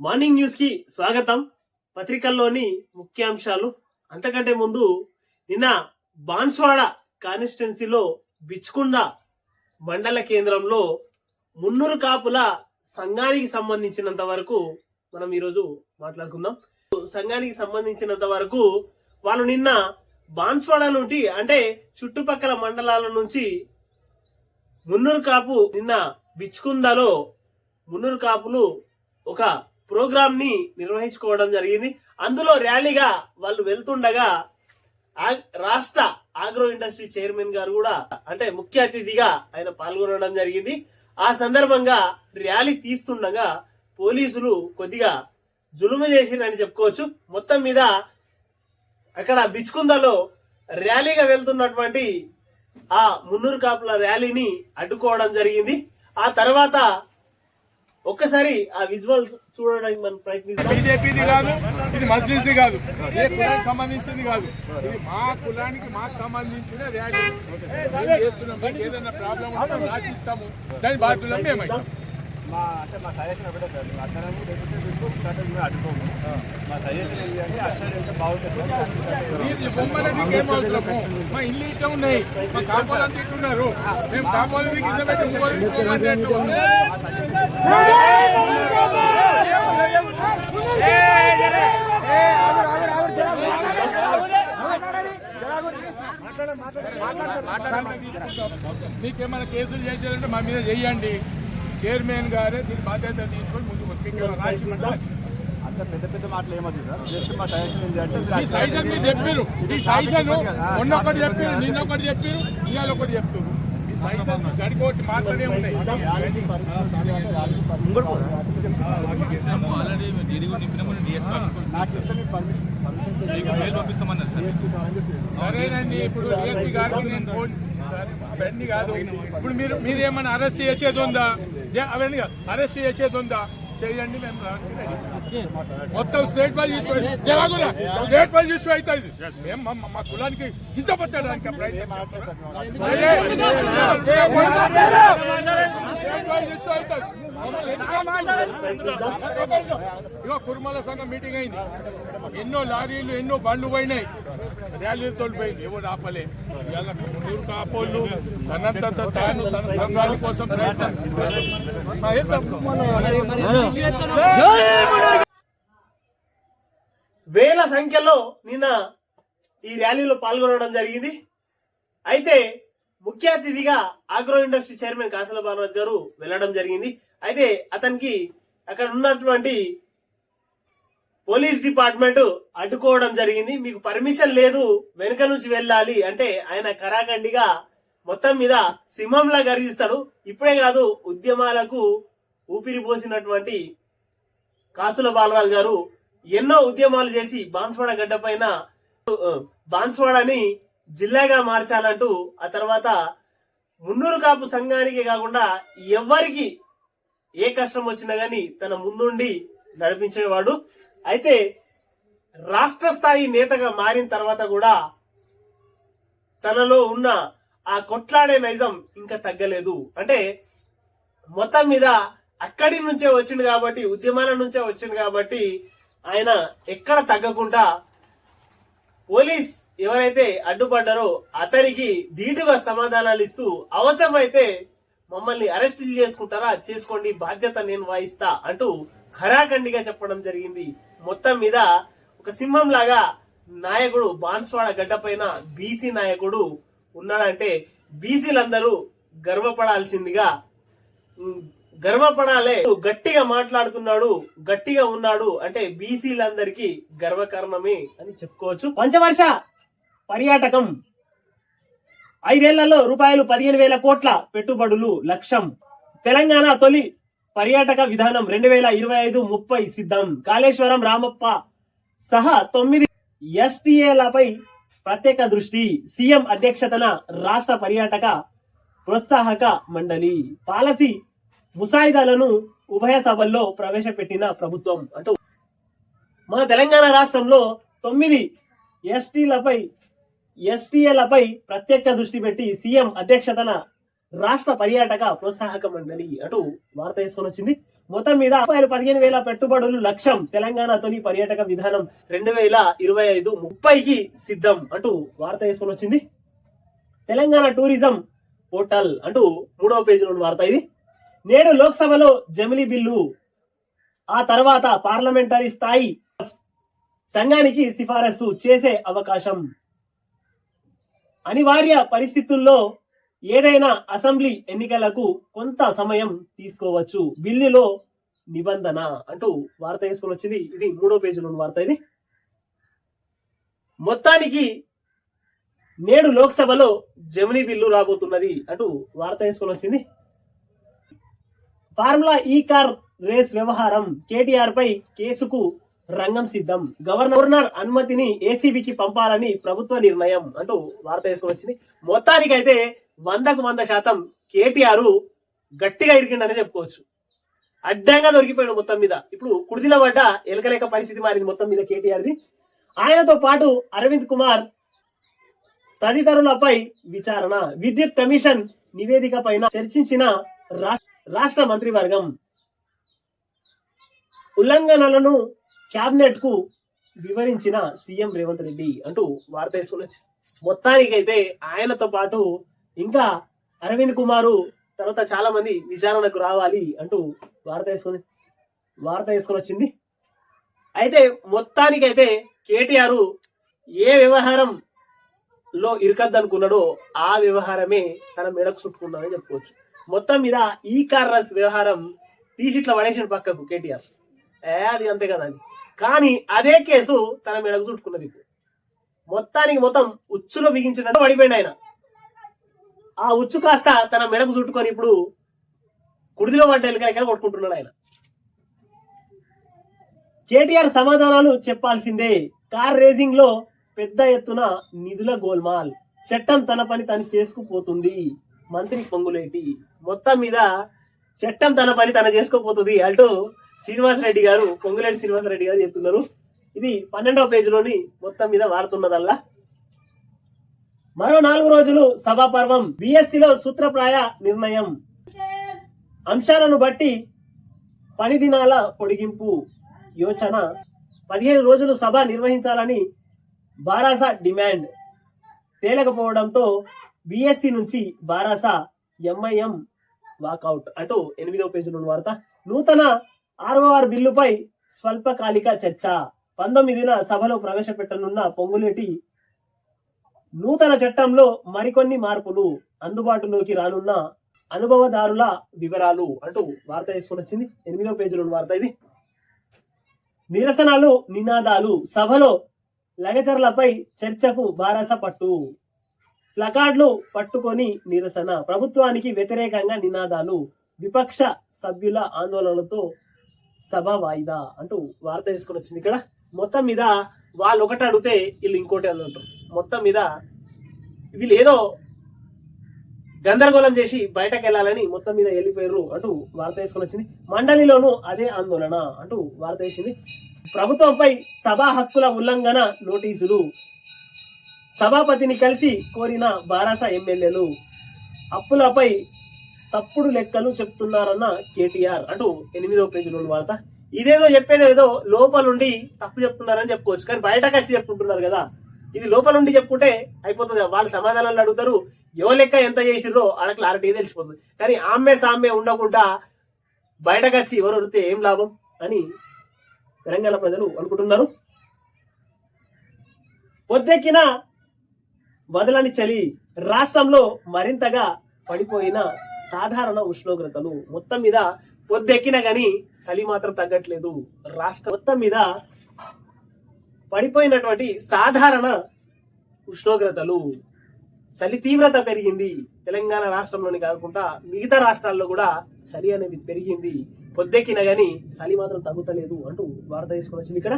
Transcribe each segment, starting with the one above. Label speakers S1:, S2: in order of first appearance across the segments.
S1: Morning న్యూస్కి స్వాగతం. పత్రికల్లోని ముఖ్యాంశాలు. అంతకంటే ముందు నిన్న బాన్స్వాడ కాన్స్టిట్యున్సీలో బిచ్చుకుండ మండల కేంద్రంలో మున్నూరు కాపుల సంఘానికి సంబంధించినంత వరకు మనం ఈరోజు మాట్లాడుకుందాం. సంఘానికి సంబంధించినంత వరకు వాళ్ళు నిన్న బాన్స్వాడ నుండి అంటే చుట్టుపక్కల మండలాల నుంచి మున్నూరు కాపు నిన్న బిచ్చుకుందలో మున్నూరు కాపులు ఒక ప్రోగ్రామ్ని నిర్వహించుకోవడం జరిగింది. అందులో ర్యాలీగా వాళ్ళు వెళ్తుండగా ఆ- రాష్ట్ర ఆగ్రో ఇండస్ట్రీ చైర్మన్ గారు కూడా అంటే ముఖ్య అతిథిగా ఆయన పాల్గొనడం జరిగింది. ఆ సందర్భంగా ర్యాలీ తీస్తుండగా పోలీసులు కొద్దిగా జులుము చేసిరని చెప్పుకోవచ్చు. మొత్తం మీద అక్కడ బిచ్కుందలో ర్యాలీగా వెళ్తున్నటువంటి ఆ మున్నూరు కాపుల ర్యాలీని అడ్డుకోవడం జరిగింది. ఆ తర్వాత ఒక్కసారి ఆ విజువల్స్ చూడడానికి మనం ప్రయత్నిస్తాం
S2: బీజేపీది కాదు ఇది మజ్లిస్ది కాదు. ఏ కులానికి సంబంధించింది కాదు. ఇది మా కులానికి మాకు సంబంధించిన ర్యాలీ. చేస్తున్నాం ఏదైనా ప్రాబ్లం ఉంటే మేము రాసిస్తాము. దాని బాధ్యులం
S3: మా అంటే మా సజెషన్ ఒకటే సార్. మేము అర్థనము లేకపోతే మీకు కట్టలు మేము అడ్డుకోము మా సజెషన్ ఏంటి అంటే అర్థం ఎంత బాగుంటుంది.
S2: మీరు బొమ్మలకి ఏం అవసరము? మా ఇల్లు ఇట్లా ఉన్నాయి. మా కాపాలంతా మేము కాపాలని మీకేమైనా కేసులు చేసేదంటే మా మీద చెయ్యండి చైర్మన్ గారే దీని బాధ్యత తీసుకొని ముందు రాసి
S3: అంత పెద్ద పెద్ద మాటలు ఏమవుతుంది సార్. జస్ట్ మా సజెషన్ ఏంటి అంటే మీరు
S2: ఈ సైజన్ మీరు చెప్పారు ఈ సైజన్ మొన్న ఒకటి చెప్పారు నిన్న ఒకటి చెప్పారు ఇవాళ ఒకటి చెప్తారు గడికోటి మాత్రమే ఉన్నాయి.
S4: ఆల్రెడీ నింపినాము
S3: మీకు
S4: మెయిల్ పంపిస్తామన్నారు సార్
S2: సరేనండి ఇప్పుడు డిఎస్పీ గారికి నేను ఫోన్ అవన్నీ కాదు. ఇప్పుడు మీరు మీరేమన్నా అరెస్ట్ చేసేది ఉందా? ఏ, అవన్నీ కాదు. అరెస్ట్ చేసేది ఉందా? చేయండి మేము రానికి రెడీ. మొత్తం స్టేట్ వైజ్ ఇష్యూ జరగకుండా స్టేట్ వైజ్ ఇష్యూ అవుతుంది. మేము మా- కులానికి కించపరచడానికి ప్రయత్నం ఇగో కుర్మల సంఘం మీటింగ్ అయింది. ఎన్నో లారీలు ఎన్నో బండ్లు పోయినాయి. ర్యాలీలు తోలిపోయింది. ఎవరు ఆపలే. ఇవాళ మున్నూరు కాపోళ్ళు తనంత తాను తన సంఘాల కోసం ప్రయత్నం.
S1: సంఖ్యలో నిన్న ఈ ర్యాలీలో పాల్గొనడం జరిగింది. అయితే ముఖ్య అతిథిగా agro industry chairman Kasala Balaraj గారు వెళ్ళడం జరిగింది. అయితే అతనికి అక్కడ ఉన్నటువంటి పోలీస్ డిపార్ట్మెంట్ అడ్డుకోవడం జరిగింది. మీకు పర్మిషన్ లేదు వెనుక నుంచి వెళ్ళాలి అంటే ఆయన కరాఖండిగా మొత్తం మీద సింహంలా గర్జిస్తాడు. ఇప్పుడే కాదు ఉద్యమాలకు ఊపిరి పోసినటువంటి కాసుల బాలరాజు గారు ఎన్నో ఉద్యమాలు చేసి బాన్స్వాడ గడ్డ పైన బాన్స్వాడని జిల్లాగా మార్చాలంటూ ఆ తర్వాత మున్నూరు కాపు సంఘానికి కాకుండా ఎవరికి ఏ కష్టం వచ్చినా కానీ తన ముందుండి నడిపించేవాడు. అయితే రాష్ట్ర స్థాయి నేతగా మారిన తర్వాత కూడా తనలో ఉన్న ఆ కొట్లాడే నైజం ఇంకా తగ్గలేదు. అంటే మొత్తం మీద అక్కడి నుంచే వచ్చింది కాబట్టి ఉద్యమాల నుంచే వచ్చింది కాబట్టి ఆయన ఎక్కడ తగ్గకుండా పోలీస్ ఎవరైతే అడ్డుపడ్డారో అతనికి ధీటుగా సమాధానాలు ఇస్తూ అవసరమైతే మమ్మల్ని అరెస్ట్ చేసుకుంటారా చేసుకోండి బాధ్యత నేను వాయిస్తా అంటూ ఖరాఖండిగా చెప్పడం జరిగింది. మొత్తం మీద ఒక సింహం లాగా నాయకుడు బాన్స్వాడ గడ్డ పైన బీసీ నాయకుడు ఉన్నాడంటే బీసీలందరూ గర్వపడాల్సిందిగా గర్వపడాలే. గట్టిగా మాట్లాడుతున్నాడు గట్టిగా ఉన్నాడు అంటే బీసీలందరికీ గర్వకారణమే అని చెప్పుకోవచ్చు. పంచవర్ష పర్యాటకం. ఐదేళ్ళలో రూపాయలు పదిహేను వేల కోట్ల పెట్టుబడులు లక్ష్యం. తెలంగాణ తొలి పర్యాటక విధానం రెండు వేల ఇరవై ఐదు ముప్పై సిద్ధం. కాళేశ్వరం రామప్ప సహా తొమ్మిది ఎస్టీఏలపై ప్రత్యేక దృష్టి. సీఎం అధ్యక్షతన రాష్ట్ర పర్యాటక ప్రోత్సాహక మండలి. పాలసీ ముసాయిదాలను ఉభయ సభల్లో ప్రవేశపెట్టిన ప్రభుత్వం. అంటూ మన తెలంగాణ రాష్ట్రంలో తొమ్మిది ఎస్టీలపై ఎస్టీఏలపై ప్రత్యేక దృష్టి పెట్టి సీఎం అధ్యక్షతన రాష్ట్ర పర్యాటక ప్రోత్సాహక మండలి అటు వార్త వేసుకొని వచ్చింది. మొత్తం మీద రూపాయలు పదిహేను వేల పెట్టుబడులు లక్ష్యం తెలంగాణ తొలి పర్యాటక విధానం రెండు వేల ఇరవై ఐదు ముప్పైకి సిద్ధం అంటూ వార్త వేసుకొని వచ్చింది. తెలంగాణ టూరిజం పోర్టల్ అంటూ మూడవ పేజీలోని వార్త ఇది. నేడు లోక్సభలో జమిలీ బిల్లు ఆ తర్వాత పార్లమెంటరీ స్థాయి సంఘానికి సిఫారసు చేసే అవకాశం. అనివార్య పరిస్థితుల్లో ఏదైనా అసెంబ్లీ ఎన్నికలకు కొంత సమయం తీసుకోవచ్చు. బిల్లులో నిబంధన అంటూ వార్త వేసుకొని వచ్చింది. ఇది మూడో పేజీలోని వార్త ఇది. మొత్తానికి నేడు లోక్సభలో జమినీ బిల్లు రాబోతున్నది అంటూ వార్త వేసుకొని వచ్చింది. ఫార్ములా ఈ కార్ రేస్ వ్యవహారం కేటీఆర్ పై కేసుకు రంగం సిద్ధం. గవర్నర్ అనుమతిని ఏసీబీకి పంపాలని ప్రభుత్వ నిర్ణయం అంటూ వార్త వేసుకొని వచ్చింది. అయితే వందకు వంద శాతం కేటీఆర్ గట్టిగా ఇరికిండనే చెప్పుకోవచ్చు. అడ్డంగా దొరికిపోయాడు మొత్తం మీద. ఇప్పుడు కుడిదిల పడ్డ ఎలకలేక పరిస్థితి మారింది మొత్తం మీద కేటీఆర్ది. ఆయనతో పాటు అరవింద్ కుమార్ తదితరులపై విచారణ. విద్యుత్ కమిషన్ నివేదిక పైన చర్చించిన రాష్ట్ర రాష్ట్ర మంత్రివర్గం ఉల్లంఘనలను క్యాబినెట్కు వివరించిన సీఎం రేవంత్ రెడ్డి అంటూ వార్త వేసుకున్నది మొత్తానికైతే ఆయనతో పాటు ఇంకా అరవింద్ కుమారు తర్వాత చాలా మంది విచారణకు రావాలి అంటూ వార్త వేసుకుని వార్త వేసుకొని వచ్చింది అయితే మొత్తానికైతే కేటీఆర్ ఏ వ్యవహారం లో ఇరకద్దనుకున్నాడో ఆ వ్యవహారమే తన మెడకు చుట్టుకున్నాడని చెప్పుకోవచ్చు. మొత్తం మీద ఈ కార్రస్ వ్యవహారం తీసిట్లా పడేసిన పక్కకు కేటీఆర్. ఏ అది అంతే కదా అని కానీ అదే కేసు తన మెడకు చుట్టుకున్నది మొత్తానికి మొత్తం ఉచ్చులో బిగించినట్టు పడిపోయింది ఆయన. ఆ ఉచ్చు కాస్త తన మెడకు చుట్టుకొని ఇప్పుడు కుడిదిలో పడ్డ ఎలుకలకైనా కొట్టుకుంటున్నాడు ఆయన. కేటీఆర్ సమాధానాలు చెప్పాల్సిందే. కార్ రేసింగ్లో పెద్ద ఎత్తున నిధుల గోల్మాల్. చట్టం తన పని తను చేసుకుపోతుంది. మంత్రి పొంగులేటి మొత్తం మీద చట్టం తన పని తన చేసుకోపోతుంది అంటూ శ్రీనివాస్ రెడ్డి గారు పొంగులేటి శ్రీనివాసరెడ్డి గారు చెప్తున్నారు. ఇది పన్నెండవ పేజీలోని మొత్తం మీద వాడుతున్నదల్లా. మరో నాలుగు రోజులు సభాపర్వం బిఎస్సిలో సూత్రప్రాయ నిర్ణయం. అంశాలను బట్టి పని దినాల పొడిగింపు యోచన. పదిహేను రోజులు సభ నిర్వహించాలని బారాస డిమాండ్ తేలకపోవడంతో బిఎస్సి నుంచి బారాస ఎంఐఎం వాకౌట్ అంటూ ఎనిమిదవ నుండి వార్త. నూతన ఆర్ఓఆర్ బిల్లుపై స్వల్పకాలిక చర్చ. పంతొమ్మిదిన సభలో ప్రవేశపెట్టనున్న పొంగులేటి నూతన చట్టంలో మరికొన్ని మార్పులు అందుబాటులోకి రానున్న అనుభవదారుల వివరాలు అంటూ వార్త వేసుకొని వచ్చింది. ఎనిమిదవ పేజీలోని వార్త ఇది. నిరసనలు నినాదాలు సభలో లగచర్లపై చర్చకు బారస పట్టు. ప్లకార్డులు పట్టుకొని నిరసన ప్రభుత్వానికి వ్యతిరేకంగా నినాదాలు విపక్ష సభ్యుల ఆందోళనలతో సభ వాయిదా అంటూ వార్త తీసుకుని వచ్చింది ఇక్కడ. మొత్తం మీద వాళ్ళు ఒకటి అడిగితే వీళ్ళు ఇంకోటి అని అంటారు. మొత్తం మీద వీళ్ళు ఏదో గందరగోళం చేసి బయటకు వెళ్ళాలని మొత్తం మీద వెళ్ళిపోయారు అంటూ వార్త వేసుకొని వచ్చింది. మండలిలోనూ అదే ఆందోళన అంటూ వార్త వేసింది. ప్రభుత్వంపై సభా హక్కుల ఉల్లంఘన నోటీసులు సభాపతిని కలిసి కోరిన బారాస ఎమ్మెల్యేలు అప్పులపై తప్పుడు లెక్కలు చెప్తున్నారన్న కేటీఆర్. అంటూ ఎనిమిదో పేజీలో వార్త. ఇదేదో చెప్పేది ఏదో లోపలుండి తప్పు చెప్తున్నారని చెప్పుకోవచ్చు. కానీ బయటకు వచ్చి చెప్పుకుంటున్నారు కదా. ఇది లోపలుండి చెప్పుకుంటే అయిపోతుంది. వాళ్ళు సమాధానాలు అడుగుతారు. ఎవ లెక్క ఎంత చేసిర్రో ఆడ క్లారిటీ తెలిసిపోతుంది. కానీ ఆమె సామె ఉండకుండా బయటకు వచ్చి ఎవరు అడిగితే ఏం లాభం అని తెలంగాణ ప్రజలు అనుకుంటున్నారు. పొద్దెక్కిన వదలని చలి రాష్ట్రంలో మరింతగా పడిపోయిన సాధారణ ఉష్ణోగ్రతలు మొత్తం మీద పొద్దెక్కిన కానీ చలి మాత్రం తగ్గట్లేదు. రాష్ట్రం మొత్తం మీద పడిపోయినటువంటి సాధారణ ఉష్ణోగ్రతలు. చలి తీవ్రత పెరిగింది. తెలంగాణ రాష్ట్రంలోని కాకుండా మిగతా రాష్ట్రాల్లో కూడా చలి అనేది పెరిగింది. పొద్దెక్కిన కానీ చలి మాత్రం తగ్గుతలేదు అంటూ వార్త తీసుకొని వచ్చింది ఇక్కడ.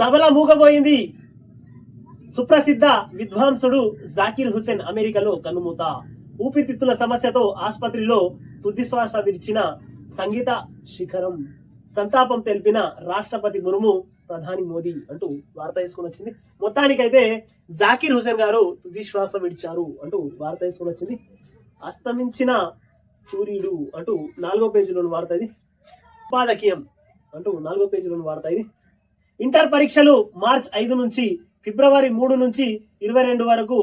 S1: తబలా మూకపోయింది సుప్రసిద్ధ విద్వాంసుడు జాకిర్ హుసేన్ అమెరికాలో కనుమూత ఊపిరితిత్తుల సమస్యతో ఆసుపత్రిలో తుదిశ్వాస విరిచిన విడిచిన సంగీత శిఖరం. సంతాపం తెలిపిన రాష్ట్రపతి ముర్ము ప్రధాని మోదీ అంటూ వార్త వేసుకుని వచ్చింది. మొత్తానికైతే జాకిర్ హుసేన్ గారు తుదిశ్వాస విడిచారు అంటూ వార్త వేసుకుని వచ్చింది. అస్తమించిన సూర్యుడు అంటూ నాలుగో పేజీలోని వార్త ఇది. ఉపాధకీయం అంటూ నాలుగో పేజీలోని వార్త ఇది. ఇంటర్ పరీక్షలు మార్చ్ ఐదు నుంచి ఫిబ్రవరి మూడు నుంచి ఇరవై రెండు వరకు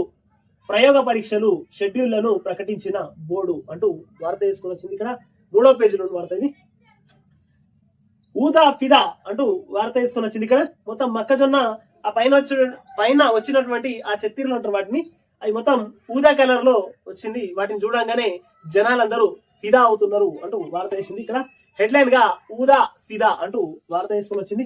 S1: ప్రయోగ పరీక్షలు షెడ్యూళ్ళను ప్రకటించిన బోర్డు అంటూ వార్త తీసుకుని వచ్చింది ఇక్కడ. మూడో పేజీలో వార్త ఇది. ఊదా ఫిదా అంటూ వార్త తీసుకుని వచ్చింది ఇక్కడ. మొత్తం మొక్కజొన్న ఆ పైన వచ్చిన పైన వచ్చినటువంటి ఆ చెత్తీర్లు ఉంటారు వాటిని. అవి మొత్తం ఊదా కలర్లో వచ్చింది. వాటిని చూడంగానే జనాలందరూ ఫిదా అవుతున్నారు అంటూ వార్త వేసింది ఇక్కడ. హెడ్లైన్గా ఊదా ఫిదా అంటూ వార్త వేసుకొని వచ్చింది.